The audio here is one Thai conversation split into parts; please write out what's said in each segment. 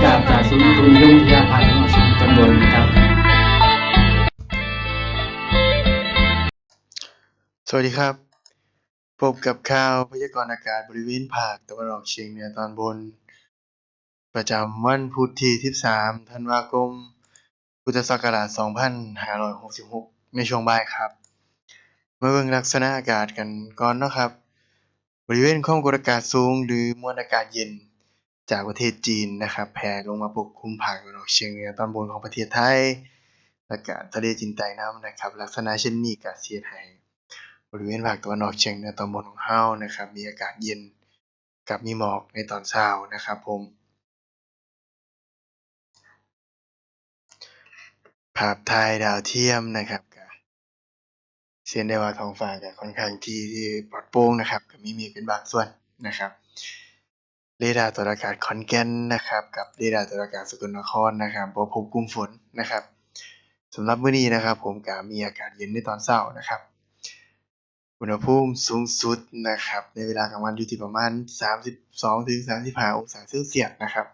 ศูนย์ตุนยงวิทยาภาคตะวันอองเหนือตอนบนครับ สวัสดีครับ พบกับข่าวพยากรณ์อากาศบริเวณภาคตะวันออกเฉียงเหนือตอนบน ประจำวันพุธที่ 13 ธันวาคม พุทธศักราช 2566 ในช่วงบ่ายครับ มาเบิ่งลักษณะอากาศกันก่อนเนาะครับ บริเวณความกดอากาศสูงหรือมวลอากาศเย็น จากประเทศจีนนะครับแผ่ลงมาปกคลุมภาคตะวันออกเฉียงเหนือตอนบนของประเทศไทยและก็ทะเลจีนใต้น้ำนะครับ ลักษณะเช่นนี้ก็สิเฮ็ดให้บริเวณภาคตะวันออกเฉียงเหนือตอนบนของเฮานะครับ มีอากาศเย็นกับมีหมอกในตอนเช้านะครับผมภาพถ่ายดาวเทียมนะครับก็สิเห็นได้ว่าท้องฟ้าก็ค่อนข้างที่ที่ปลอดโปร่งนะครับก็มีเมฆเป็นบางส่วนนะครับ เรดาร์ตรวจอากาศขอนแก่นนะครับกับเรดาร์ตรวจอากาศสกลนครนะครับบ่พบกลุ่มฝนนะครับสำหรับมื้อนี้นะครับ ผมก็มีอากาศเย็นในตอนเช้านะครับ อุณหภูมิสูงสุดนะครับ ในเวลากลางวันอยู่ที่ประมาณ 32ถึง35 องศาเซลเซียสนะครับ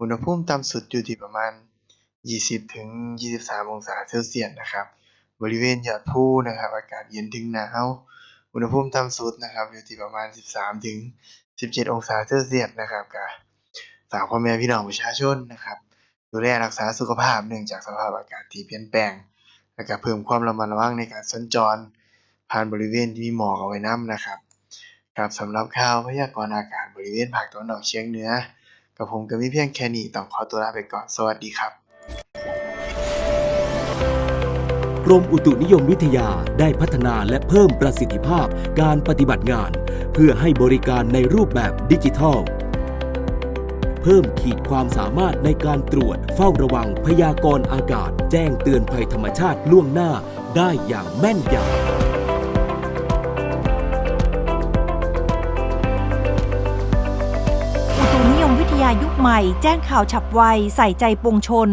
อุณหภูมิต่ำสุดอยู่ที่ประมาณ 20ถึง23 องศาเซลเซียสนะครับ บริเวณยอดภูนะครับ อากาศเย็นถึงหนาว อุณหภูมิต่ำสุดนะครับอยู่ที่ประมาณ 13ถึง 17 องศาเซลเซียสนะครับก็ฝากพ่อแม่พี่น้องประชาชนนะครับ ดูแลรักษาสุขภาพเนื่องจากสภาพอากาศที่เปลี่ยนแปลง และก็เพิ่มความระมัดระวังในการสัญจร ผ่านบริเวณที่มีหมอกเอาไว้น้ำนะครับครับสำหรับข่าวพยากรณ์อากาศบริเวณภาคตะวันออกเฉียงเหนือกับผมก็มีเพียงแค่นี้ต้องขอตัวลาไปก่อนสวัสดีครับกรมอุตุนิยมวิทยาได้พัฒนาและเพิ่มประสิทธิภาพการปฏิบัติงาน เพื่อให้บริการในรูปแบบดิจิทัล เพิ่มขีดความสามารถในการตรวจเฝ้าระวังพยากรณ์อากาศ แจ้งเตือนภัยธรรมชาติล่วงหน้าได้อย่างแม่นยำอุตุนิยมวิทยายุคใหม่แจ้งข่าวฉับไว ใส่ใจปวงชน